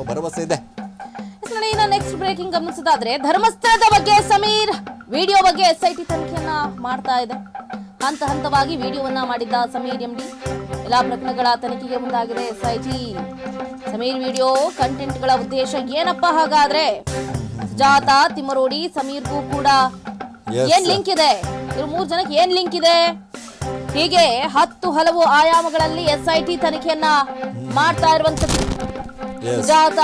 ಅನ್ನುವಂಥ ಭರವಸೆ ಇದೆ. ಇನ್ನು ನೆಕ್ಸ್ಟ್ ಬ್ರೇಕಿಂಗ್ ಗಮನಿಸೋದಾದ್ರೆ ಧರ್ಮಸ್ಥಳದ ಬಗ್ಗೆ ಸಮೀರ್ ವಿಡಿಯೋ ಬಗ್ಗೆ ಎಸ್ ಐ ಟಿ ತನಿಖೆಯನ್ನ ಮಾಡ್ತಾ ಇದೆ. ಹಂತ ಹಂತವಾಗಿ ವಿಡಿಯೋವನ್ನ ಮಾಡಿದ್ದ ಸಮೀರ್ ಎಂಡಿ ಎಲ್ಲಾ ಪ್ರಕರಣಗಳ ತನಿಖೆಗೆ ಮುಂದಾಗಿದೆ S I T Sameer video ಕಂಟೆಂಟ್ಗಳ ಉದ್ದೇಶ ಏನಪ್ಪ ಹಾಗಾದ್ರೆ? ಸುಜಾತ ತಿಮ್ಮರೋಡಿ ಸಮೀರ್ಗೂ ಕೂಡ ಏನ್ ಲಿಂಕ್ ಇದೆ? ಇವ್ರ ಮೂರ್ ಜನಕ್ಕೆ ಏನ್ ಲಿಂಕ್ ಇದೆ? ಹೀಗೆ ಹತ್ತು ಹಲವು ಆಯಾಮಗಳಲ್ಲಿ ಎಸ್ ಐ ಟಿ ತನಿಖೆಯನ್ನ ಮಾಡ್ತಾ ಇರುವಂತದ್ದು. ಸುಜಾತ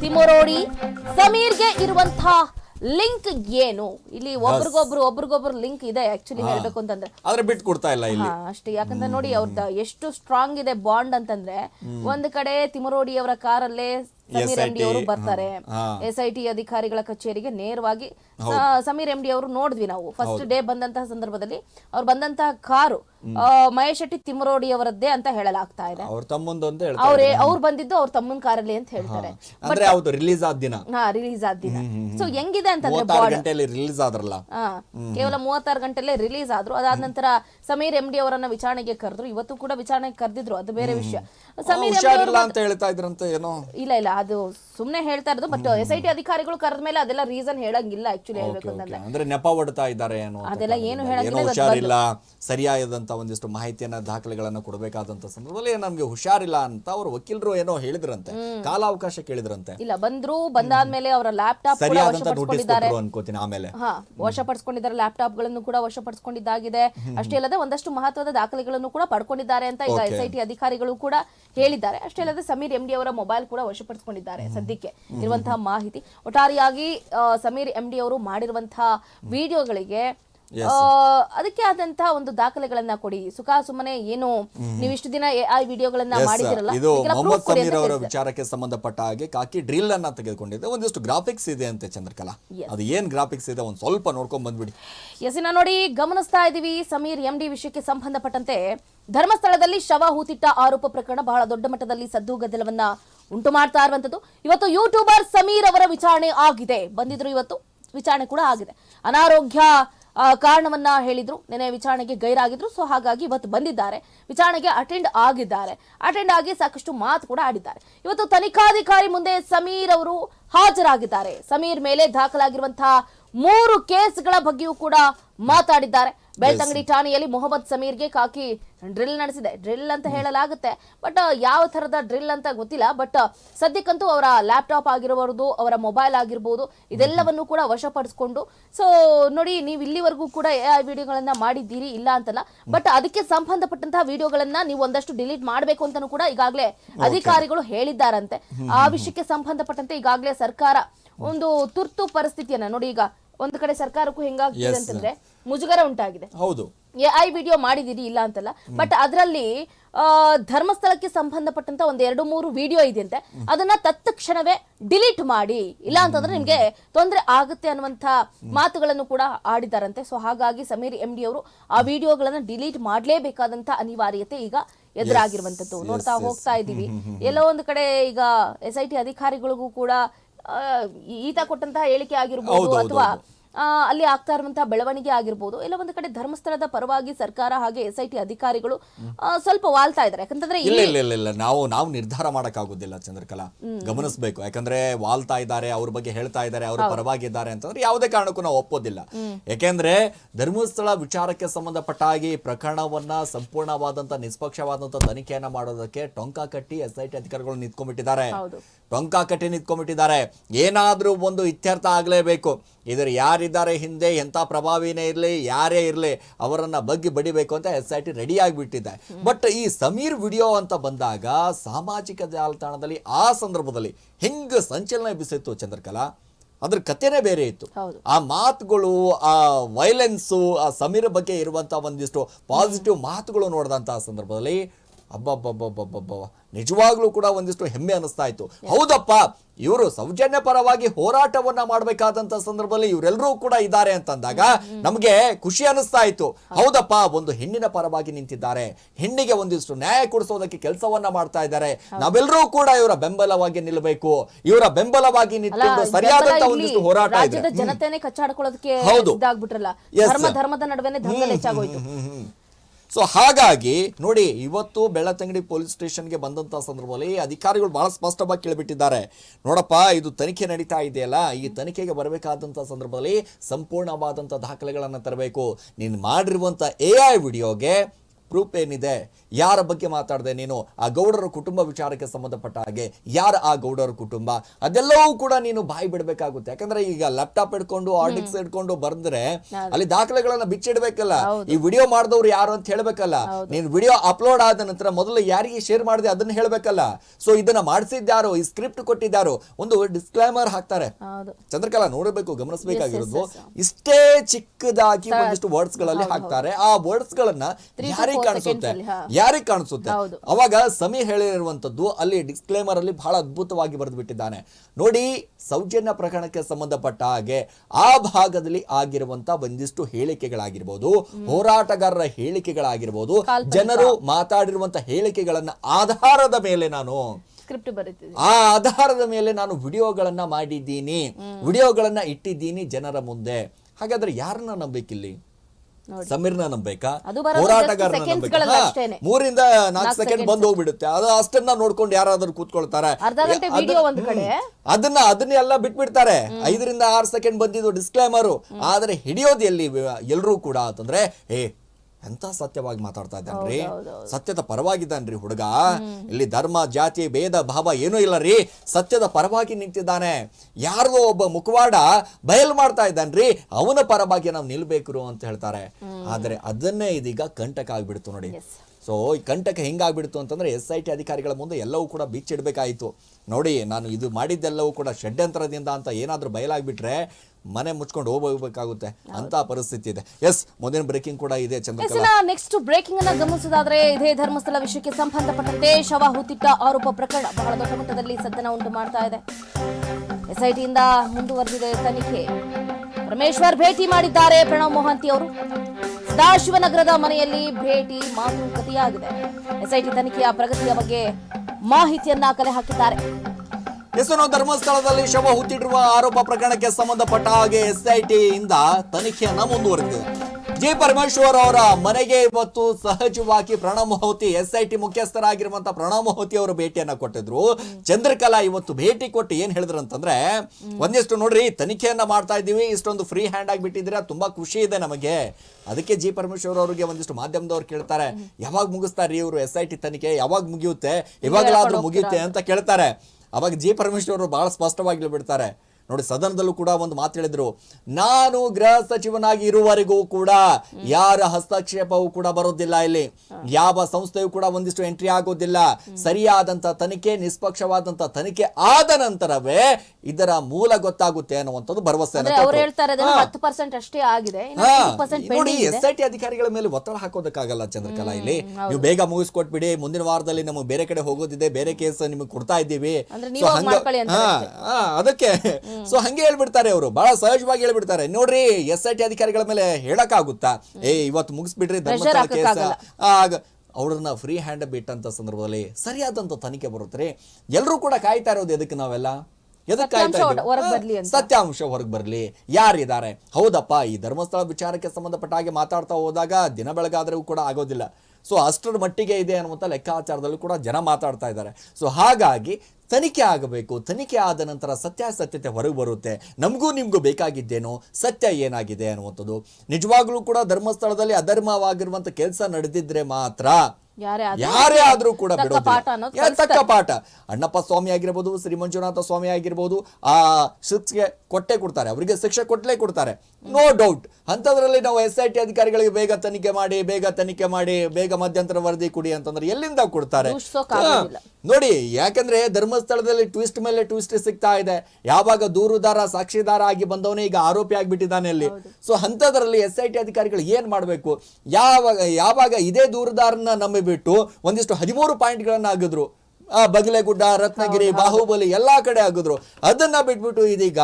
ಸಮೀರ್ ಸಮೀರ್ಗೆ ಇರುವಂತಹ ಲಿಂಕ್ ಏನು? ಇಲ್ಲಿ ಒಬ್ರಿಗೊಬ್ರು ಒಬ್ರಿಗೊಬ್ರು ಲಿಂಕ್ ಇದೆ ಆಕ್ಚುಲಿ ಹೇಳ್ಬೇಕು ಅಂತಂದ್ರೆ. ಆದ್ರೆ ಬಿಟ್ಟು ಕೊಡ್ತಾ ಇಲ್ಲ ಇಲ್ಲಿ. ಅಷ್ಟೇ. ಯಾಕಂದ್ರೆ ನೋಡಿ ಅವ್ರದ್ದು ಎಷ್ಟು ಸ್ಟ್ರಾಂಗ್ ಇದೆ ಬಾಂಡ್ ಅಂತಂದ್ರೆ ಒಂದ್ ಕಡೆ ತಿಮರೋಡಿ ಅವರ ಕಾರಲ್ಲೇ ಸಮೀರ್ ಅವರು ಬರ್ತಾರೆ. ಎಸ್ ಐ ಟಿ ಅಧಿಕಾರಿಗಳ ಕಚೇರಿಗೆ ನೇರವಾಗಿ ಸಮೀರ್ ಎಂಡಿ ಅವರು ನೋಡಿದ್ವಿ ನಾವು. ಫಸ್ಟ್ ಡೇ ಬಂದಂತಹ ಸಂದರ್ಭದಲ್ಲಿ ಅವ್ರು ಬಂದಂತಹ ಕಾರು ಮಹೇಶ್ ಶೆಟ್ಟಿ ತಿಮ್ಮರೋಡಿ ಅವರದ್ದೇ ಅಂತ ಹೇಳಲಾಗ್ತಾ ಇದೆ. ಅವ್ರ ತಮ್ಮಂದು ಅಂತ ಹೇಳ್ತಾರೆ. ಅವ್ರೇ ಅವ್ರು ಬಂದಿದ್ದು ಅವ್ರ ತಮ್ಮನ ಕಾರಲ್ಲಿ ಅಂತ ಹೇಳ್ತಾರೆ. ಅಂದ್ರೆ ಹೌದು ರಿಲೀಸ್ ಆದ ದಿನ. ಹಾ ರಿಲೀಸ್ ಆದ ದಿನ. ಸೊ ಹೆಂಗಿದೆ ಅಂತಂದ್ರೆ ರಿಲೀಸ್ ಆದ್ರಲ್ಲ. ಕೇವಲ ಮೂವತ್ತಾರು ಗಂಟೆಲ್ಲೇ ರಿಲೀಸ್ ಆದ್ರು. ಅದಾದ ನಂತರ ಸಮೀರ್ ಎಂ ಡಿ ಅವರನ್ನ ವಿಚಾರಣೆಗೆ ಕರೆದ್ರು. ಇವತ್ತು ಕೂಡ ವಿಚಾರಣೆಗೆ ಕರೆದಿದ್ರು. ಅದು ಬೇರೆ ವಿಷಯ. ಸಮೀರ್ ಹುಷಾರಿಲ್ಲ ಅಂತ ಹೇಳ್ತಾ ಇದ್ರಂತೆ ಏನೋ. ಇಲ್ಲ ಇಲ್ಲ. ಅದು ಸುಮ್ನೆ ಹೇಳ್ತಾ ಇರೋದು ಬಟ್ ಎಸ್ ಐ ಟಿ ಅಧಿಕಾರಿಗಳು ಕರೆದ ಮೇಲೆ ಅದೆಲ್ಲ ರೀಸನ್ ಹೇಳಂಗಿಲ್ಲ ಆಕ್ಚುಲಿ ಹೇಳ್ಬೇಕು ಅಂತಂದ್ರೆ. ಅಂದ್ರೆ ನೆಪ ಹೊಡ್ತಾ ಇದ್ದಾರೆ ಏನೋ ಅದೆಲ್ಲ ಏನು ಏನೋ ಹೇಳಂಗಿಲ್ಲ ಇವತ್ತು ಹುಷಾರಿಲ್ಲ ಸರಿಯಾದಂತ ಒಂದಿಷ್ಟು ಮಾಹಿತಿಯನ್ನ ದಾಖಲೆಗಳನ್ನ ಕೊಡಬೇಕಾದಂತ ಸಂದರ್ಭದಲ್ಲಿ ನಮ್ಗೆ ಹುಷಾರಿಲ್ಲ ಅಂತ ಅವ್ರ ವಕೀಲರು ಏನೋ ಹೇಳಿದ್ರಂತೆ. ಕಾಲಾವಕಾಶ ಕೇಳಿದ್ರಂತೆ. ಇಲ್ಲ ಬಂದ್ರು ಬಂದಾದ್ಮೇಲೆ ಅವರ ಲ್ಯಾಪ್ಟಾಪ್ ಕೂಡ ಸರಿಯಾದಂತ ನೋಟಿಸ್ ವಶಪಡಿಸಿಕೊಂಡಿದ್ದಾರೆ. ಕೊಟ್ಟರು ಅನ್ಕೋತೀನಿ ಆಮೇಲೆ. ಹಾ ವಶಪಡಿಸಿಕೊಂಡಿದ್ದಾರೆ ಲ್ಯಾಪ್ಟಾಪ್ಗಳನ್ನು ಕೂಡ ವಶಪಡಿಸಿಕೊಂಡಿದ್ದಾಗಿದೆ. ಅಷ್ಟೇ ಅಲ್ಲದೆ ಒಂದಷ್ಟು ಮಹತ್ವದ ದಾಖಲೆಗಳನ್ನು ಕೂಡ ಪಡ್ಕೊಂಡಿದ್ದಾರೆ ಅಂತ ಈಗ ಎಸ್ ಐ ಟಿ ಅಧಿಕಾರಿಗಳು ಕೂಡ ಹೇಳಿದ್ದಾರೆ. ಅಷ್ಟೇ ಅಲ್ಲದೆ ಸಮೀರ್ ಎಂಡಿ ಅವರ ಮೊಬೈಲ್ ಕೂಡ ವಶಪಡಿಸಿಕೊಂಡಿದ್ದಾರೆ ಸದ್ಯಕ್ಕೆ ಇರುವಂತಹ ಮಾಹಿತಿ. ಒಟ್ಟಾರೆಯಾಗಿ ಸಮೀರ್ ಎಂಡಿ ಅವರು ಮಾಡಿರುವಂತಹ ವಿಡಿಯೋಗಳಿಗೆ ಅದಕ್ಕೆ ಆದಂತಹ ಒಂದು ದಾಖಲೆಗಳನ್ನ ಕೊಡಿ. ಸುಖ ಸುಮ್ಮನೆ ಏನು ನೀವು ಇಷ್ಟು ದಿನ ಆ ವಿಡಿಯೋಗಳನ್ನ ಮಾಡಿದಿರಲ್ಲ ಇದು ಮೊಹಮ್ಮದ್ ಸಮೀರ್ ಅವರ ವಿಚಾರಕ್ಕೆ ಸಂಬಂಧಪಟ್ಟ ಹಾಗೆ ಕಾಕಿ ಡ್ರಿಲ್ ಅನ್ನ ತೆಗೆದುಕೊಂಡಿದ್ದೆ ಒಂದಿಷ್ಟು ಗ್ರಾಫಿಕ್ಸ್ ಇದೆ ಅಂತೆ ಚಂದ್ರಕಲಾ. ಅದು ಏನ್ ಗ್ರಾಫಿಕ್ಸ್ ಇದೆ ಒಂದ್ ಸ್ವಲ್ಪ ನೋಡ್ಕೊಂಡ್ ಬಂದ್ಬಿಡಿ. ಎಸಿನ ನೋಡಿ ಗಮನಿಸ್ತಾ ಇದೀವಿ ಸಮೀರ್ ಎಂಡಿ ವಿಷಯಕ್ಕೆ ಸಂಬಂಧಪಟ್ಟಂತೆ. ಧರ್ಮಸ್ಥಳದಲ್ಲಿ ಶವ ಹೂತಿಟ್ಟ ಆರೋಪ ಪ್ರಕರಣ ಬಹಳ ದೊಡ್ಡ ಮಟ್ಟದಲ್ಲಿ ಸದ್ದು ಗದ್ದಲವನ್ನ ಉಂಟು ಮಾಡ್ತಾ ಇರುವಂತದ್ದು. ಇವತ್ತು ಯೂಟ್ಯೂಬರ್ ಸಮೀರ್ ಅವರ ವಿಚಾರಣೆ ಆಗಿದೆ. ಬಂದಿದ್ರು ಇವತ್ತು ವಿಚಾರಣೆ ಕೂಡ ಆಗಿದೆ. ಅನಾರೋಗ್ಯ ಕಾರಣವನ್ನ ಹೇಳಿದ್ರು. ನಿನ್ನೆ ವಿಚಾರಣೆಗೆ ಗೈರಾಗಿದ್ರು. ಸೊ ಹಾಗಾಗಿ ಇವತ್ತು ಬಂದಿದ್ದಾರೆ. ವಿಚಾರಣೆಗೆ ಅಟೆಂಡ್ ಆಗಿದ್ದಾರೆ. ಅಟೆಂಡ್ ಆಗಿ ಸಾಕಷ್ಟು ಮಾತು ಕೂಡ ಆಡಿದ್ದಾರೆ. ಇವತ್ತು ತನಿಖಾಧಿಕಾರಿ ಮುಂದೆ ಸಮೀರ್ ಅವರು ಹಾಜರಾಗಿದ್ದಾರೆ. ಸಮೀರ್ ಮೇಲೆ ದಾಖಲಾಗಿರುವಂತಹ ಮೂರು ಕೇಸ್ಗಳ ಬಗ್ಗೆಯೂ ಕೂಡ ಮಾತಾಡಿದ್ದಾರೆ. ಬೆಳ್ತಂಗಡಿ ಠಾಣೆಯಲ್ಲಿ ಮೊಹಮ್ಮದ್ ಸಮೀರ್ಗೆ ಕಾಕಿ ಡ್ರಿಲ್ ನಡೆಸಿದೆ. ಡ್ರಿಲ್ ಅಂತ ಹೇಳಲಾಗುತ್ತೆ. ಬಟ್ ಯಾವ ಥರದ ಡ್ರಿಲ್ ಅಂತ ಗೊತ್ತಿಲ್ಲ. ಬಟ್ ಸದ್ಯಕ್ಕಂತೂ ಅವರ ಲ್ಯಾಪ್ಟಾಪ್ ಆಗಿರಬಹುದು ಅವರ ಮೊಬೈಲ್ ಆಗಿರ್ಬೋದು ಇದೆಲ್ಲವನ್ನು ಕೂಡ ವಶಪಡಿಸ್ಕೊಂಡು. ಸೊ ನೋಡಿ ನೀವು ಇಲ್ಲಿವರೆಗೂ ಕೂಡ ಎ ಐ ವಿಡಿಯೋಗಳನ್ನ ಮಾಡಿದ್ದೀರಿ ಇಲ್ಲ ಅಂತಲ್ಲ. ಬಟ್ ಅದಕ್ಕೆ ಸಂಬಂಧಪಟ್ಟಂತಹ ವಿಡಿಯೋಗಳನ್ನ ನೀವು ಒಂದಷ್ಟು ಡಿಲೀಟ್ ಮಾಡಬೇಕು ಅಂತಲೂ ಕೂಡ ಈಗಾಗಲೇ ಅಧಿಕಾರಿಗಳು ಹೇಳಿದ್ದಾರಂತೆ. ಆ ವಿಷಯಕ್ಕೆ ಸಂಬಂಧಪಟ್ಟಂತೆ ಈಗಾಗಲೇ ಸರ್ಕಾರ ಒಂದು ತುರ್ತು ಪರಿಸ್ಥಿತಿಯನ್ನ ನೋಡಿ ಈಗ ಒಂದು ಕಡೆ ಸರ್ಕಾರಕ್ಕೂ ಹೆಂಗಾಗ್ತಿದೆ ಅಂತಂದ್ರೆ ಮುಜುಗರ ಉಂಟಾಗಿದೆ. ಹೌದು. ಎ ಐ ವಿಡಿಯೋ ಮಾಡಿದಿರಿ ಇಲ್ಲ ಅಂತಲ್ಲ ಬಟ್ ಅದರಲ್ಲಿ ಧರ್ಮಸ್ಥಳಕ್ಕೆ ಸಂಬಂಧಪಟ್ಟಂತ ಒಂದ್ ಎರಡು ಮೂರು ವಿಡಿಯೋ ಇದೆಯಂತೆ ಅದನ್ನ ತತ್ಕ್ಷಣವೇ ಡಿಲೀಟ್ ಮಾಡಿ ಇಲ್ಲ ಅಂತಂದ್ರೆ ನಿಮ್ಗೆ ತೊಂದರೆ ಆಗುತ್ತೆ ಅನ್ನುವಂತ ಮಾತುಗಳನ್ನು ಕೂಡ ಆಡಿದಾರಂತೆ ಸೊ ಹಾಗಾಗಿ ಸಮೀರ್ ಎಂ ಡಿ ಅವರು ಆ ವಿಡಿಯೋಗಳನ್ನ ಡಿಲೀಟ್ ಮಾಡಲೇಬೇಕಾದಂತ ಅನಿವಾರ್ಯತೆ ಈಗ ಎದುರಾಗಿರುವಂತದ್ದು. ನೋಡ್ತಾ ಹೋಗ್ತಾ ಇದೀವಿ. ಎಲ್ಲೋ ಒಂದು ಕಡೆ ಈಗ ಎಸ್ ಐ ಟಿ ಅಧಿಕಾರಿಗಳಿಗೂ ಕೂಡ ಈತ ಕೊಟ್ಟಂತಹ ಹೇಳಿಕೆ ಆಗಿರ್ಬೋದು ಅಥವಾ ಅಲ್ಲಿ ಆಗ್ತಾ ಇರುವಂತಹ ಬೆಳವಣಿಗೆ ಆಗಿರ್ಬೋದು ಇಲ್ಲ ಒಂದು ಕಡೆ ಧರ್ಮಸ್ಥಳದ ಪರವಾಗಿ ಸರ್ಕಾರ ಹಾಗೆ ಎಸ್ ಐ ಟಿ ಅಧಿಕಾರಿಗಳು ಸ್ವಲ್ಪ ವಾಲ್ತಾ ಇದ್ದಾರೆ. ಯಾಕಂತಂದ್ರೆ ಇಲ್ಲ ಇಲ್ಲಿ ಇಲ್ಲ ಇಲ್ಲ ಇಲ್ಲ. ನಾವು ನಾವು ನಿರ್ಧಾರ ಮಾಡಕ್ಕಾಗೋದಿಲ್ಲ ಚಂದ್ರಕಲಾ. ಗಮನಿಸಬೇಕು. ಯಾಕಂದ್ರೆ ವಾಲ್ತಾ ಇದ್ದಾರೆ ಅವ್ರ ಬಗ್ಗೆ ಹೇಳ್ತಾ ಇದ್ದಾರೆ ಅವ್ರ ಪರವಾಗಿದ್ದಾರೆ ಅಂತಂದ್ರೆ ಯಾವುದೇ ಕಾರಣಕ್ಕೂ ನಾವು ಒಪ್ಪೋದಿಲ್ಲ. ಯಾಕೆಂದ್ರೆ ಧರ್ಮಸ್ಥಳ ವಿಚಾರಕ್ಕೆ ಸಂಬಂಧಪಟ್ಟ ಹಾಗೆ ಈ ಪ್ರಕರಣವನ್ನ ಸಂಪೂರ್ಣವಾದಂತ ನಿಷ್ಪಕ್ಷವಾದಂತ ತನಿಖೆಯನ್ನ ಮಾಡೋದಕ್ಕೆ ಟೊಂಕ ಕಟ್ಟಿ ಎಸ್ ಐ ಟಿ ಅಧಿಕಾರಿಗಳು ನಿಂತ್ಕೊಂಡ್ಬಿಟ್ಟಿದ್ದಾರೆ. ಹೌದು. ಟೊಂಕ ಕಟ್ಟಿ ನಿಂತ್ಕೊಂಡ್ಬಿಟ್ಟಿದ್ದಾರೆ. ಏನಾದ್ರೂ ಒಂದು ಇತ್ಯರ್ಥ ಆಗ್ಲೇಬೇಕು. ಇದ್ರ ಯಾರಿದ್ದಾರೆ ಹಿಂದೆ ಎಂಥ ಪ್ರಭಾವಿನೇ ಇರಲಿ ಯಾರೇ ಇರಲಿ ಅವರನ್ನು ಬಗ್ಗಿ ಬಡಿಬೇಕು ಅಂತ ಎಸ್ ಐ ಟಿ ರೆಡಿ ಆಗಿಬಿಟ್ಟಿದೆ ಬಟ್ ಈ ಸಮೀರ್ ವಿಡಿಯೋ ಅಂತ ಬಂದಾಗ ಸಾಮಾಜಿಕ ಜಾಲತಾಣದಲ್ಲಿ ಆ ಸಂದರ್ಭದಲ್ಲಿ ಹೆಂಗ್ ಸಂಚಲನ ಬಿಸಿತ್ತು ಚಂದ್ರಕಲಾ? ಅದ್ರ ಕಥೆನೇ ಬೇರೆ ಇತ್ತು. ಆ ಮಾತುಗಳು ಆ ವೈಲೆನ್ಸು ಆ ಸಮೀರ್ ಬಗ್ಗೆ ಇರುವಂತ ಒಂದಿಷ್ಟು ಪಾಸಿಟಿವ್ ಮಾತುಗಳು ನೋಡಿದಂಥ ಸಂದರ್ಭದಲ್ಲಿ ಅಬ್ಬಬ್ಬಬ್ಬಬ್ಬಬ್ಬ ನಿಜವಾಗ್ಲೂ ಕೂಡ ಒಂದಿಷ್ಟು ಹೆಮ್ಮೆ ಅನಿಸ್ತಾ ಇತ್ತು. ಹೌದಪ್ಪ ಇವರು ಸೌಜನ್ಯ ಪರವಾಗಿ ಹೋರಾಟವನ್ನ ಮಾಡಬೇಕಾದಂತ ಸಂದರ್ಭದಲ್ಲಿ ಇವರೆಲ್ಲರೂ ಕೂಡ ಇದ್ದಾರೆ ಅಂತಂದಾಗ ನಮಗೆ ಖುಷಿ ಅನಿಸ್ತಾ ಇತ್ತು. ಹೌದಪ್ಪ ಒಂದು ಹೆಣ್ಣಿನ ಪರವಾಗಿ ನಿಂತಿದ್ದಾರೆ. ಹೆಣ್ಣಿಗೆ ಒಂದಿಷ್ಟು ನ್ಯಾಯ ಕೊಡಿಸೋದಕ್ಕೆ ಕೆಲಸವನ್ನ ಮಾಡ್ತಾ ಇದ್ದಾರೆ. ನಾವೆಲ್ಲರೂ ಕೂಡ ಇವರ ಬೆಂಬಲವಾಗಿ ನಿಲ್ಲಬೇಕು ಇವರ ಬೆಂಬಲವಾಗಿ ನಿಂತು ನಿಂತ್ಕೊಂಡು ಸರಿಯಾದಂತ ಒಂದಿಷ್ಟು ಹೋರಾಟ ಇದೆ. ಜನತೆನೆ ಕಚ್ಚಾಡ್ಕೊಳ್ಳೋದಕ್ಕೆ ಹೌದು. ಧರ್ಮ ಧರ್ಮದ ನಡುವೆ ಹೆಚ್ಚಾಗೋಯ್ತು. ಸೊ ಹಾಗಾಗಿ ನೋಡಿ, ಇವತ್ತು ಬೆಳ್ಳತಂಗಡಿ ಪೊಲೀಸ್ ಸ್ಟೇಷನ್ಗೆ ಬಂದಂತ ಸಂದರ್ಭದಲ್ಲಿ ಅಧಿಕಾರಿಗಳು ಬಹಳ ಸ್ಪಷ್ಟವಾಗಿ ಕೇಳಿಬಿಟ್ಟಿದ್ದಾರೆ. ನೋಡಪ್ಪ, ಇದು ತನಿಖೆ ನಡೀತಾ ಇದೆಯಲ್ಲ? ಈ ತನಿಖೆಗೆ ಬರಬೇಕಾದಂತ ಸಂದರ್ಭದಲ್ಲಿ ಸಂಪೂರ್ಣವಾದಂಥ ದಾಖಲೆಗಳನ್ನು ತರಬೇಕು. ನೀನು ಮಾಡಿರುವಂಥ ಎ ಐ ವಿಡಿಯೋಗೆ ಪ್ರೂಫ್ ಏನಿದೆ? ಯಾರ ಬಗ್ಗೆ ಮಾತಾಡಿದೆ ನೀನು? ಆ ಗೌಡರ ಕುಟುಂಬ ವಿಚಾರಕ್ಕೆ ಸಂಬಂಧಪಟ್ಟ ಹಾಗೆ ಯಾರ ಆ ಗೌಡರ ಕುಟುಂಬ? ಅದೆಲ್ಲವೂ ಕೂಡ ನೀನು ಬಾಯಿ ಬಿಡಬೇಕಾಗುತ್ತೆ. ಯಾಕಂದ್ರೆ ಈಗ ಲ್ಯಾಪ್ಟಾಪ್ ಹಿಡ್ಕೊಂಡು ಆರ್ಡಿಕ್ಸ್ ಇಟ್ಕೊಂಡು ಬರೆದ್ರೆ ಅಲ್ಲಿ ದಾಖಲೆಗಳನ್ನ ಬಿಚ್ಚಿಡ್ಬೇಕಲ್ಲ? ಈ ವಿಡಿಯೋ ಮಾಡಿದವ್ರು ಯಾರು ಅಂತ ಹೇಳ್ಬೇಕಲ್ಲ? ನೀನು ವಿಡಿಯೋ ಅಪ್ಲೋಡ್ ಆದ ನಂತರ ಮೊದಲು ಯಾರಿಗೆ ಶೇರ್ ಮಾಡಿದೆ ಅದನ್ನ ಹೇಳ್ಬೇಕಲ್ಲ? ಸೊ ಇದನ್ನ ಮಾಡಿಸಿದ್ಯಾರು ಈ ಸ್ಕ್ರಿಪ್ಟ್ ಕೊಟ್ಟಿದ್ದಾರೋ ಒಂದು ಡಿಸ್ಕ್ಲೈಮರ್ ಹಾಕ್ತಾರೆ. ಚಂದ್ರಕಲಾ ನೋಡಬೇಕು ಗಮನಿಸಬೇಕಾಗಿರೋದು. ಇಷ್ಟೇ ಚಿಕ್ಕದಾಗಿ ಒಂದಿಷ್ಟು ವರ್ಡ್ಸ್ಗಳಲ್ಲಿ ಹಾಕ್ತಾರೆ. ಆ ವರ್ಡ್ಸ್ ಗಳನ್ನ ಯಾರಿಗೆ ಕಾಣಿಸುತ್ತೆ? ಯಾರಿಗೆ ಕಾಣಿಸುತ್ತೆ? ಅವಾಗ ಸಮಿ ಹೇಳಿರುವಂತದ್ದು ಅಲ್ಲಿ ಡಿಸ್ಕ್ಲೇಮರ್ ಅಲ್ಲಿ ಬಹಳ ಅದ್ಭುತವಾಗಿ ಬರೆದು ಬಿಟ್ಟಿದ್ದಾನೆ ನೋಡಿ ಸೌಜನ್ಯ ಪ್ರಕರಣಕ್ಕೆ ಸಂಬಂಧಪಟ್ಟ ಹಾಗೆ ಆ ಭಾಗದಲ್ಲಿ ಆಗಿರುವಂತ ಒಂದಿಷ್ಟು ಹೇಳಿಕೆಗಳಾಗಿರ್ಬೋದು ಹೋರಾಟಗಾರರ ಹೇಳಿಕೆಗಳಾಗಿರ್ಬೋದು ಜನರು ಮಾತಾಡಿರುವಂತ ಹೇಳಿಕೆಗಳನ್ನ ಆಧಾರದ ಮೇಲೆ ನಾನು ಆ ಆಧಾರದ ಮೇಲೆ ನಾನು ವಿಡಿಯೋಗಳನ್ನ ಮಾಡಿದ್ದೀನಿ. ವಿಡಿಯೋಗಳನ್ನ ಇಟ್ಟಿದ್ದೀನಿ ಜನರ ಮುಂದೆ. ಹಾಗಾದ್ರೆ ಯಾರನ್ನ ನಂಬೇಕಿಲ್ಲಿ? ನೋಡಿ. ಸಮೀರ್ನ ನಂಬೇಕಾ ಹೋರಾಟಗಾರನ ನಂಬೇಕಾ ಮೂರಿಂದ ನಾಲ್ಕು ಸೆಕೆಂಡ್ ಬಂದ್ ಹೋಗ್ಬಿಡುತ್ತೆ ಅದು ಅಷ್ಟನ್ನ ನೋಡ್ಕೊಂಡು ಯಾರಾದ್ರೂ ಕೂತ್ಕೊಳ್ತಾರೆ. ಅದನ್ನ ಅದನ್ನೆಲ್ಲ ಬಿಟ್ಬಿಡ್ತಾರೆ. ಐದರಿಂದ ಆರು ಸೆಕೆಂಡ್ ಬಂದಿದ್ದು ಡಿಸ್ಕ್ಲೇಮರು ಆದ್ರೆ ಹಿಡಿಯೋದು ಎಲ್ಲಿ ಎಲ್ಲರೂ ಕೂಡ ಅಂತಂದ್ರೆ ಏ ಎಂತ ಸತ್ಯವಾಗಿ ಮಾತಾಡ್ತಾ ಇದ್ದಾನ್ರಿ ಸತ್ಯದ ಪರವಾಗಿದ್ದಾನ್ರಿ ಹುಡುಗ. ಇಲ್ಲಿ ಧರ್ಮ ಜಾತಿ ಭೇದ ಭಾವ ಏನೂ ಇಲ್ಲ ರೀ. ಸತ್ಯದ ಪರವಾಗಿ ನಿಂತಿದ್ದಾನೆ. ಯಾರೋ ಒಬ್ಬ ಮುಖವಾಡ ಬಯಲ್ ಮಾಡ್ತಾ ಇದ್ದಾನ್ರಿ ಅವನ ಪರವಾಗಿ ನಾವು ನಿಲ್ಬೇಕು ಅಂತ ಹೇಳ್ತಾರೆ. ಆದ್ರೆ ಅದನ್ನೇ ಇದೀಗ ಕಂಟಕ ಆಗ್ಬಿಡ್ತು ನೋಡಿ. ಸೊ ಈ ಕಂಟಕ ಹೆಂಗಾಗ್ಬಿಡ್ತು ಅಂತಂದ್ರೆ ಎಸ್ ಐ ಟಿ ಅಧಿಕಾರಿಗಳ ಮುಂದೆ ಎಲ್ಲವೂ ಕೂಡ ಬಿಚ್ಚಿಡಬೇಕಾಯಿತು ನೋಡಿ ನಾನು ಇದು ಮಾಡಿದ್ದೆಲ್ಲವೂ ಕೂಡ ಷಡ್ಯಂತ್ರದಿಂದ ಅಂತ ಏನಾದರೂ ಬಯಲಾಗ್ಬಿಟ್ರೆ ಮನೆ ಮುಚ್ಕೊಂಡು ಹೋಗ್ಬೇಕಾಗುತ್ತೆ. ಅಂತ ಪರಿಸ್ಥಿತಿ ಇದೆ. ಎಸ್ ಮುಂದಿನ ಬ್ರೇಕಿಂಗ್ ಕೂಡ ಇದೆ ಚಂದ್ರ ನೆಕ್ಸ್ಟ್ ಬ್ರೇಕಿಂಗ್ ಅನ್ನ ಗಮನಿಸೋದಾದ್ರೆ ಇದೇ ಧರ್ಮಸ್ಥಳ ವಿಷಯಕ್ಕೆ ಸಂಬಂಧಪಟ್ಟಂತೆ ಶವ ಹೂತಿಟ್ಟ ಆರೋಪ ಪ್ರಕರಣ ಬಹಳ ದೊಡ್ಡ ಮಟ್ಟದಲ್ಲಿ ಸದ್ದನ ಉಂಟು ಮಾಡ್ತಾ ಇದೆ. ಎಸ್ಐಟಿಯಿಂದ ಮುಂದುವರೆದಿದೆ ತನಿಖೆ. ಪರಮೇಶ್ವರ್ ಭೇಟಿ ಮಾಡಿದ್ದಾರೆ ಪ್ರಣವ್ ಮೊಹಂತಿ ಅವರು. ಸದಾಶಿವನಗರದ ಮನೆಯಲ್ಲಿ ಭೇಟಿ ಮಾತುಕತೆಯಾಗಿದೆ. ಎಸ್ಐಟಿ ತನಿಖೆಯ ಪ್ರಗತಿಯ ಬಗ್ಗೆ ಮಾಹಿತಿಯನ್ನ ಕಲೆ ಹಾಕಿದ್ದಾರೆ. ಹೆಸರು ಧರ್ಮಸ್ಥಳದಲ್ಲಿ ಶವ ಹುತ್ತಿಡಿರುವ ಆರೋಪ ಪ್ರಕರಣಕ್ಕೆ ಸಂಬಂಧಪಟ್ಟ ಹಾಗೆ ಎಸ್ಐಟಿಯಿಂದ ತನಿಖೆಯನ್ನ ಮುಂದುವರೆದಿದೆ. ಜಿ ಪರಮೇಶ್ವರ್ ಅವರ ಮನೆಗೆ ಇವತ್ತು ಸಹಜವಾಗಿ Pranav Mohanty S I T ಮುಖ್ಯಸ್ಥರಾಗಿರುವಂತ Pranav Mohanty ಅವರು ಭೇಟಿಯನ್ನ ಕೊಟ್ಟಿದ್ರು. ಚಂದ್ರಕಲಾ ಇವತ್ತು ಭೇಟಿ ಕೊಟ್ಟು ಏನ್ ಹೇಳಿದ್ರು ಅಂತಂದ್ರೆ ಒಂದಿಷ್ಟು ನೋಡ್ರಿ ತನಿಖೆಯನ್ನ ಮಾಡ್ತಾ ಇದ್ದೀವಿ ಇಷ್ಟೊಂದು ಫ್ರೀ ಹ್ಯಾಂಡ್ ಆಗಿ ಬಿಟ್ಟಿದ್ರೆ ತುಂಬಾ ಖುಷಿ ಇದೆ ನಮಗೆ. ಅದಕ್ಕೆ ಜಿ ಪರಮೇಶ್ವರ್ ಅವರಿಗೆ ಒಂದಿಷ್ಟು ಮಾಧ್ಯಮದವ್ರು ಕೇಳ್ತಾರೆ ಯಾವಾಗ ಮುಗಿಸ್ತಾರೆ ಇವರು ಎಸ್ ಐ ಟಿ ತನಿಖೆ ಯಾವಾಗ ಮುಗಿಯುತ್ತೆ ಇವಾಗಲಾದ್ರೂ ಮುಗಿಯುತ್ತೆ ಅಂತ. ಕೇಳ್ತಾರೆ. ಅವಾಗ ಜಿ ಪರಮೇಶ್ವರ್ ಅವರು ಬಹಳ ಸ್ಪಷ್ಟವಾಗಿ ಬಿಡ್ತಾರೆ ನೋಡಿ ಸದನದಲ್ಲೂ ಕೂಡ ಒಂದು ಮಾತು ಹೇಳಿದ್ರು ನಾನು ಗೃಹ ಸಚಿವನಾಗಿ ಇರುವವರೆಗೂ ಕೂಡ ಯಾರ ಹಸ್ತಕ್ಷೇಪವೂ ಕೂಡ ಬರೋದಿಲ್ಲ ಇಲ್ಲಿ. ಯಾವ ಸಂಸ್ಥೆಯೂ ಕೂಡ ಒಂದಿಷ್ಟು ಎಂಟ್ರಿ ಆಗೋದಿಲ್ಲ. ಸರಿಯಾದಂತ ತನಿಖೆ ನಿಷ್ಪಕ್ಷವಾದಂತ ತನಿಖೆ ಆದ ನಂತರವೇ ಇದರ ಮೂಲ ಗೊತ್ತಾಗುತ್ತೆ ಅನ್ನುವಂಥದ್ದು ಭರವಸೆ ಅಷ್ಟೇ ಆಗಿದೆ. ಇನ್ನು ಹಾ, 80% ನೋಡಿ ಎಸ್ ಐ ಟಿ ಅಧಿಕಾರಿಗಳ ಮೇಲೆ ಒತ್ತಡ ಹಾಕೋದಕ್ಕಾಗಲ್ಲ ಚಂದ್ರಕಲಾ ಇಲ್ಲಿ. ನೀವು ಬೇಗ ಮುಗಿಸ್ಕೊಟ್ಬಿಡಿ ಮುಂದಿನ ವಾರದಲ್ಲಿ ನಮಗೆ ಬೇರೆ ಕಡೆ ಹೋಗೋದಿದೆ ಬೇರೆ ಕೇಸ್ ನಿಮಗೆ ಕೊಡ್ತಾ ಇದ್ದೀವಿ. ಅದಕ್ಕೆ ಸೊ ಹಂಗೆ ಹೇಳ್ಬಿಡ್ತಾರೆ ಅವರು. ಬಹಳ ಸಹಜವಾಗಿ ಹೇಳ್ಬಿಡ್ತಾರೆ. ನೋಡ್ರಿ ಎಸ್ ಐ ಟಿ ಅಧಿಕಾರಿಗಳ ಮೇಲೆ ಹೇಳಕ್ಕಾಗುತ್ತಾ? ಏ ಇವತ್ತು ಮುಗಿಸ್ಬಿಡ್ರಿ ಧರ್ಮಸ್ಥಳ ಕೇಸ್. ಅವ್ರನ್ನ ಫ್ರೀ ಹ್ಯಾಂಡ್ ಬಿಟ್ಟಂತ ಸಂದರ್ಭದಲ್ಲಿ ಸರಿಯಾದಂತ ತನಿಖೆ ಬರುತ್ತೆ. ಎಲ್ಲರೂ ಕೂಡ ಕಾಯ್ತಾ ಇರೋದು ಎದಕ್ಕೆ ನಾವೆಲ್ಲ. ಸತ್ಯಾಂಶ ಹೊರಗೆ ಬರಲಿ. ಯಾರಿದ್ದಾರೆ? ಹೌದಪ್ಪ ಈ ಧರ್ಮಸ್ಥಳ ವಿಚಾರಕ್ಕೆ ಸಂಬಂಧಪಟ್ಟ ಹಾಗೆ ಮಾತಾಡ್ತಾ ಹೋದಾಗ ದಿನ ಬೆಳಗಾದ್ರೂ ಕೂಡ ಆಗೋದಿಲ್ಲ. ಸೊ ಅಷ್ಟರ ಮಟ್ಟಿಗೆ ಇದೆ ಅನ್ನುವಂಥ ಲೆಕ್ಕಾಚಾರದಲ್ಲೂ ಕೂಡ ಜನ ಮಾತಾಡ್ತಾ ಇದ್ದಾರೆ. ಸೊ ಹಾಗಾಗಿ ತನಿಖೆ ಆಗಬೇಕು. ತನಿಖೆ ಆದ ನಂತರ ಸತ್ಯಾಸತ್ಯತೆ ಹೊರಗೆ ಬರುತ್ತೆ. ನಮಗೂ ನಿಮಗೂ ಬೇಕಾಗಿದ್ದೇನೋ, ಸತ್ಯ ಏನಾಗಿದೆ ಅನ್ನುವಂಥದ್ದು. ನಿಜವಾಗ್ಲೂ ಕೂಡ ಧರ್ಮಸ್ಥಳದಲ್ಲಿ ಅಧರ್ಮವಾಗಿರುವಂಥ ಕೆಲಸ ನಡೆದಿದ್ದರೆ ಮಾತ್ರ ಯಾರೇ ಆದ್ರೂ ಕೂಡ ತಕ್ಕ ಬಿಡೋದಿಲ್ಲ. ಪಾಠ ಅನ್ನೋದು ತಕ್ಕ ಪಾಠ. ಅಣ್ಣಪ್ಪ ಸ್ವಾಮಿ ಆಗಿರ್ಬೋದು ಶ್ರೀ ಮಂಜುನಾಥ ಸ್ವಾಮಿ ಆಗಿರ್ಬೋದು ಆ ಶಿಕ್ಷೆ ಕೊಟ್ಟೆ ಕೊಡ್ತಾರೆ. ಅವರಿಗೆ ಶಿಕ್ಷೆ ಕೊಟ್ಟಲೇ ಕೊಡ್ತಾರೆ. ನೋ ಡೌಟ್ ಅಂಥದ್ರಲ್ಲಿ ನಾವು ಎಸ್ ಐ ಟಿ ಅಧಿಕಾರಿಗಳಿಗೆ ಬೇಗ ತನಿಖೆ ಮಾಡಿ ಬೇಗ ತನಿಖೆ ಮಾಡಿ ಬೇಗ ಮಧ್ಯಂತರ ವರದಿ ಕೊಡಿ ಅಂತಂದ್ರೆ ಎಲ್ಲಿಂದ ಕೊಡ್ತಾರೆ. ನೋಡಿ ಯಾಕಂದ್ರೆ ಧರ್ಮಸ್ಥಳದಲ್ಲಿ ಟ್ವಿಸ್ಟ್ ಮೇಲೆ ಟ್ವಿಸ್ಟ್ ಸಿಗ್ತಾ ಇದೆ. ಯಾವಾಗ ದೂರುದಾರ ಸಾಕ್ಷಿದಾರ ಆಗಿ ಬಂದವನೇ ಈಗ ಆರೋಪಿ ಆಗಿಬಿಟ್ಟಿದ್ದಾನೆ ಅಲ್ಲಿ. ಸೊ ಅಂಥದ್ರಲ್ಲಿ ಎಸ್ ಐ ಟಿ ಅಧಿಕಾರಿಗಳು ಏನ್ ಮಾಡಬೇಕು? ಯಾವಾಗ ಯಾವಾಗ ಇದೇ ದೂರುದಾರನ ನಂಬಿಬಿಟ್ಟು ಒಂದಿಷ್ಟು ಹದಿಮೂರು ಪಾಯಿಂಟ್ಗಳನ್ನು ಆಗಿದ್ರು ಆ ಬಗಲೆಗುಡ್ಡ ರತ್ನಗಿರಿ ಬಾಹುಬಲಿ ಎಲ್ಲಾ ಕಡೆ ಆಗಿದ್ರು ಅದನ್ನ ಬಿಟ್ಬಿಟ್ಟು ಇದೀಗ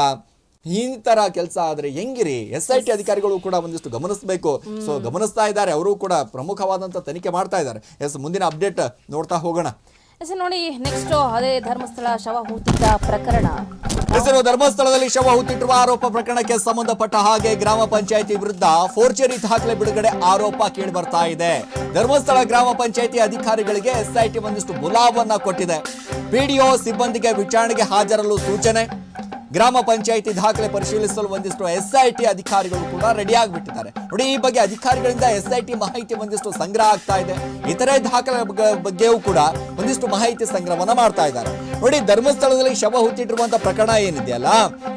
ಈ ತರ ಕೆಲಸ ಆದ್ರೆ ಹೆಂಗಿರಿ? ಎಸ್ ಐ ಟಿ ಅಧಿಕಾರಿಗಳು ಕೂಡ ಒಂದಿಷ್ಟು ಗಮನಿಸಬೇಕು. ಸೊ ಗಮನಿಸ್ತಾ ಇದ್ದಾರೆ. ಅವರು ಕೂಡ ಪ್ರಮುಖವಾದಂತ ತನಿಖೆ ಮಾಡ್ತಾ ಇದ್ದಾರೆ. ಎಸ್ ಮುಂದಿನ ಅಪ್ಡೇಟ್ ನೋಡ್ತಾ ಹೋಗೋಣ. ಎಸ್ ನೋಡಿ ನೆಕ್ಸ್ಟ್ ಅದೇ ಧರ್ಮಸ್ಥಳ ಶವ ಹೂತಿದ್ದ ಪ್ರಕರಣ ಹೆಸರು ಧರ್ಮಸ್ಥಳದಲ್ಲಿ ಶವ ಹೂತಿಟ್ಟಿರುವ ಆರೋಪ ಪ್ರಕರಣಕ್ಕೆ ಸಂಬಂಧಪಟ್ಟ ಹಾಗೆ ಗ್ರಾಮ ಪಂಚಾಯಿತಿ ವಿರುದ್ಧ ಫೋರ್ಜರಿ ದಾಖಲೆ ಬಿಡುಗಡೆ ಆರೋಪ ಕೇಳಿ ಬರ್ತಾ ಇದೆ. ಧರ್ಮಸ್ಥಳ ಗ್ರಾಮ ಪಂಚಾಯಿತಿ ಅಧಿಕಾರಿಗಳಿಗೆ ಎಸ್ಐಟಿ ಒಂದಿಷ್ಟು ಬುಲಾವನ್ನ ಕೊಟ್ಟಿದೆ. ಪಿಡಿಒ ಸಿಬ್ಬಂದಿಗೆ ವಿಚಾರಣೆಗೆ ಹಾಜರಲು ಸೂಚನೆ. ಗ್ರಾಮ ಪಂಚಾಯಿತಿ ದಾಖಲೆ ಪರಿಶೀಲಿಸಲು ಒಂದಿಷ್ಟು ಎಸ್ಐಟಿ ಅಧಿಕಾರಿಗಳು ಕೂಡ ರೆಡಿ ಆಗಿಬಿಟ್ಟಿದ್ದಾರೆ. ನೋಡಿ, ಈ ಬಗ್ಗೆ ಅಧಿಕಾರಿಗಳಿಂದ ಎಸ್ಐಟಿ ಮಾಹಿತಿ ಒಂದಿಷ್ಟು ಸಂಗ್ರಹ ಆಗ್ತಾ ಇದೆ. ಇತರೆ ದಾಖಲೆ ಬಗ್ಗೆಯೂ ಕೂಡ ಒಂದಿಷ್ಟು ಮಾಹಿತಿ ಸಂಗ್ರಹವನ್ನು ಮಾಡ್ತಾ ಇದ್ದಾರೆ. ನೋಡಿ, ಧರ್ಮಸ್ಥಳದಲ್ಲಿ ಶವ ಹುತ್ತಿಟ್ಟಿರುವಂತಹ ಪ್ರಕರಣ ಏನಿದೆಯಲ್ಲ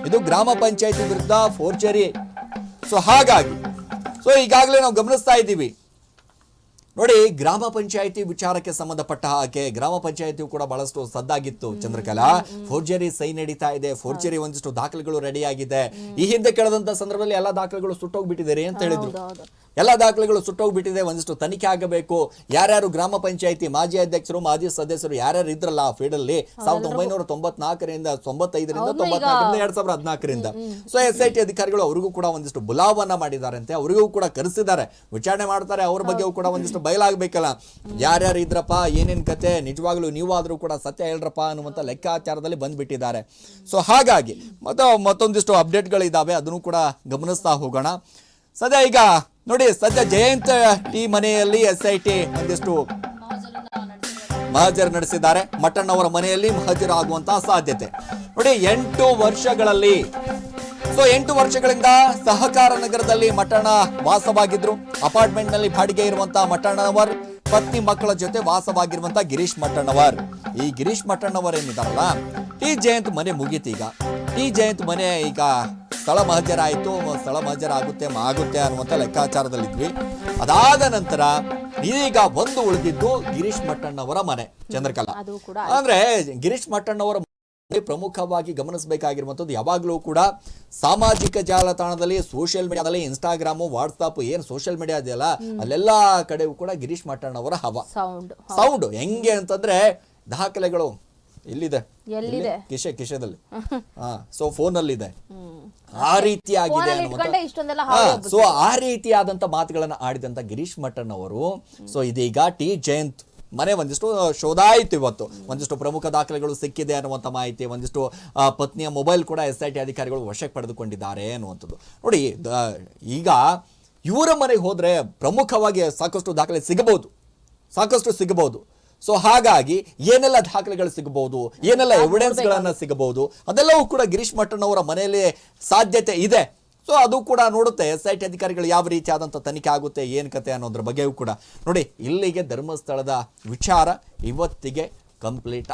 ಇದು ಗ್ರಾಮ ಪಂಚಾಯಿತಿ ವಿರುದ್ಧ ಫೋರ್ಜರಿ ಸೊ ಹಾಗಾಗಿ ಸೊ ಈಗಾಗಲೇ ನಾವು ಗಮನಿಸ್ತಾ ಇದ್ದೀವಿ. ನೋಡಿ ಗ್ರಾಮ ಪಂಚಾಯಿತಿ ವಿಚಾರಕ್ಕೆ ಸಂಬಂಧಪಟ್ಟ ಹಾಗೆ ಗ್ರಾಮ ಪಂಚಾಯಿತಿ ಕೂಡ ಬಹಳಷ್ಟು ಸದ್ದಾಗಿತ್ತು ಚಂದ್ರಕಲಾ. ಫೋರ್ಜರಿ ಸೈ ನಡೀತಾ ಇದೆ ಫೋರ್ಜರಿ ಒಂದಿಷ್ಟು ದಾಖಲೆಗಳು ರೆಡಿ ಆಗಿದೆ. ಈ ಹಿಂದೆ ಕೇಳದಂತ ಸಂದರ್ಭದಲ್ಲಿ ಎಲ್ಲಾ ದಾಖಲೆಗಳು ಸುಟ್ಟೋಗ್ಬಿಟ್ಟಿದ್ದಾರೆ ಅಂತ ಹೇಳಿದ್ರು. ಎಲ್ಲಾ ದಾಖಲೆಗಳು ಸುಟ್ಟೋಗ್ಬಿಟ್ಟಿದೆ ಒಂದಿಷ್ಟು ತನಿಖೆ ಆಗಬೇಕು. ಯಾರ್ಯಾರು ಗ್ರಾಮ ಪಂಚಾಯಿತಿ ಮಾಜಿ ಅಧ್ಯಕ್ಷರು ಮಾಜಿ ಸದಸ್ಯರು ಯಾರ್ಯಾರು ಇದ್ರಲ್ಲ ಆ ಫೀಲ್ಡ್ ಅಲ್ಲಿ? ಸಾವಿರದ ಒಂಬೈನೂರ ತೊಂಬತ್ನಾಲ್ಕರಿಂದ ತೊಂಬತ್ತೈದರಿಂದ ತೊಂಬತ್ನಾಲ್ಕರಿಂದ ಎರಡ್ ಸಾವಿರದ ಹದಿನಾಲ್ಕರಿಂದ. ಸೊ ಎಸ್ ಐ ಟಿ ಅಧಿಕಾರಿಗಳು ಅವರಿಗೂ ಕೂಡ ಒಂದಿಷ್ಟು ಬುಲಾವನ್ನ ಅಂತೆ ಅವರಿಗೂ ಕೂಡ ಕರೆಸಿದ್ದಾರೆ. ವಿಚಾರಣೆ ಮಾಡ್ತಾರೆ ಅವ್ರ ಬಗ್ಗೆಯೂ ಕೂಡ ಒಂದಿಷ್ಟು ಬಯಲಾಗಬೇಕಲ್ಲ? ಯಾರ್ಯಾರು ಇದ್ರಪ್ಪ, ಏನೇನು ಕತೆ, ನಿಜವಾಗ್ಲೂ ನೀವಾದರೂ ಕೂಡ ಸತ್ಯ ಹೇಳ್ರಪ್ಪ ಅನ್ನುವಂಥ ಲೆಕ್ಕಾಚಾರದಲ್ಲಿ ಬಂದುಬಿಟ್ಟಿದ್ದಾರೆ. ಸೊ ಹಾಗಾಗಿ ಮತ್ತು ಮತ್ತೊಂದಿಷ್ಟು ಅಪ್ಡೇಟ್ಗಳಿದ್ದಾವೆ ಅದನ್ನು ಕೂಡ ಗಮನಿಸ್ತಾ ಹೋಗೋಣ. ಸದ್ಯ ಈಗ ನೋಡಿ, ಸದ್ಯ ಜಯಂತ ಟಿ ಮನೆಯಲ್ಲಿ ಎಸ್ ಐ ಟಿ ಒಂದಿಷ್ಟು ಮಹಜರ್ ನಡೆಸಿದ್ದಾರೆ. ಮಟ್ಟಣ್ಣವರ ಮನೆಯಲ್ಲಿ ಮಹಜರ್ ಆಗುವಂತಹ ಸಾಧ್ಯತೆ. ನೋಡಿ, ಎಂಟು ವರ್ಷಗಳಲ್ಲಿ ಸೊ ಎಂಟು ವರ್ಷಗಳಿಂದ ಸಹಕಾರ ನಗರದಲ್ಲಿ ಮಠಣ ವಾಸವಾಗಿದ್ರು. ಅಪಾರ್ಟ್ಮೆಂಟ್ನಲ್ಲಿ ಬಾಡಿಗೆ ಇರುವಂತಹ ಮಟ್ಟಣ್ಣವರ್ ಪತ್ನಿ ಮಕ್ಕಳ ಜೊತೆ ವಾಸವಾಗಿರುವಂತ ಗಿರೀಶ್ ಮಟ್ಟಣ್ಣವರ್ ಈ ಗಿರೀಶ್ ಮಟ್ಟಣ್ಣವರ್ ಏನಿದಾರಲ್ಲ ಟಿ ಜಯಂತ್ ಮನೆ ಮುಗೀತೀಗ ಟಿ ಜಯಂತ್ ಮನೆ ಈಗ ಸ್ಥಳ ಮಹಜರ ಆಯಿತು ಸ್ಥಳ ಮಹಜರ ಆಗುತ್ತೆ ಆಗುತ್ತೆ ಅನ್ನುವಂಥ ಲೆಕ್ಕಾಚಾರದಲ್ಲಿದ್ವಿ. ಅದಾದ ನಂತರ ಈಗ ಒಂದು ಉಳಿದಿದ್ದು ಗಿರೀಶ್ ಮಟ್ಟಣ್ಣವರ ಮನೆ ಚಂದ್ರಕಲಾ. ಅಂದ್ರೆ ಗಿರೀಶ್ ಮಟ್ಟಣ್ಣವರ ಪ್ರಮುಖವಾಗಿ ಗಮನಿಸಬೇಕಾಗಿರುವಂಥದ್ದು ಯಾವಾಗಲೂ ಕೂಡ ಸಾಮಾಜಿಕ ಜಾಲತಾಣದಲ್ಲಿ ಸೋಷಿಯಲ್ ಮೀಡಿಯಾದಲ್ಲಿ ಇನ್ಸ್ಟಾಗ್ರಾಮು ವಾಟ್ಸಾಪ್ ಏನು ಸೋಷಿಯಲ್ ಮೀಡಿಯಾ ಇದೆಯಲ್ಲ ಅಲ್ಲೆಲ್ಲ ಕಡೆಯೂ ಕೂಡ ಗಿರೀಶ್ ಮಟ್ಟಣ್ಣವರ ಹವ. ಸೌಂಡ್ ಸೌಂಡ್ ಹೆಂಗೆ ಅಂತಂದ್ರೆ ದಾಖಲೆಗಳು ಎಲ್ಲಿದೆ? ಎಲ್ಲಿದೆ? ಕಿಶೆ ಕಿಶೆದಲ್ಲಿ. ಹಾ ಸೊ ಇದೆ ಆ ರೀತಿಯಾಗಿದೆ ಸೊ ಆ ರೀತಿಯಾದಂತ ಮಾತುಗಳನ್ನ ಆಡಿದಂತ ಗಿರೀಶ್ ಅವರು ಸೊ ಇದೀಗ ಟಿ ಜಯಂತ್ ಮನೆ ಒಂದಿಷ್ಟು ಶೋಧ ಆಯಿತು ಇವತ್ತು. ಒಂದಿಷ್ಟು ಪ್ರಮುಖ ದಾಖಲೆಗಳು ಸಿಕ್ಕಿದೆ ಅನ್ನುವಂಥ ಮಾಹಿತಿ, ಒಂದಿಷ್ಟು ಪತ್ನಿಯ ಮೊಬೈಲ್ ಕೂಡ ಎಸ್ ಐ ಟಿ ಅಧಿಕಾರಿಗಳು ವಶಕ್ಕೆ ಪಡೆದುಕೊಂಡಿದ್ದಾರೆ ಅನ್ನುವಂಥದ್ದು. ನೋಡಿ ಈಗ ಇವರ ಮನೆಗೆ ಹೋದರೆ ಪ್ರಮುಖವಾಗಿ ಸಾಕಷ್ಟು ದಾಖಲೆ ಸಿಗಬಹುದು. ಸಾಕಷ್ಟು ಸಿಗಬಹುದು. ಸೊ, ಹಾಗಾಗಿ ಏನೆಲ್ಲ ದಾಖಲೆಗಳು ಸಿಗಬಹುದು, ಏನೆಲ್ಲ ಎವಿಡೆನ್ಸ್ಗಳನ್ನು ಸಿಗಬಹುದು, ಅದೆಲ್ಲವೂ ಕೂಡ ಗಿರೀಶ್ ಮಟ್ಟಣ್ಣವರ ಮನೆಯಲ್ಲಿ ಸಾಧ್ಯತೆ ಇದೆ. ಸೊ ಅದು ಕೂಡ ನೋಡುತ್ತೆ. ಎಸ್ ಐ ಟಿ ಅಧಿಕಾರಿಗಳು ಯಾವ ರೀತಿಯಾದಂಥ ತನಿಖೆ ಆಗುತ್ತೆ, ಏನು ಕತೆ ಅನ್ನೋದ್ರ ಬಗ್ಗೆಯೂ ಕೂಡ. ನೋಡಿ, ಇಲ್ಲಿಗೆ ಧರ್ಮಸ್ಥಳದ ವಿಚಾರ ಇವತ್ತಿಗೆ ಕಂಪ್ಲೀಟ್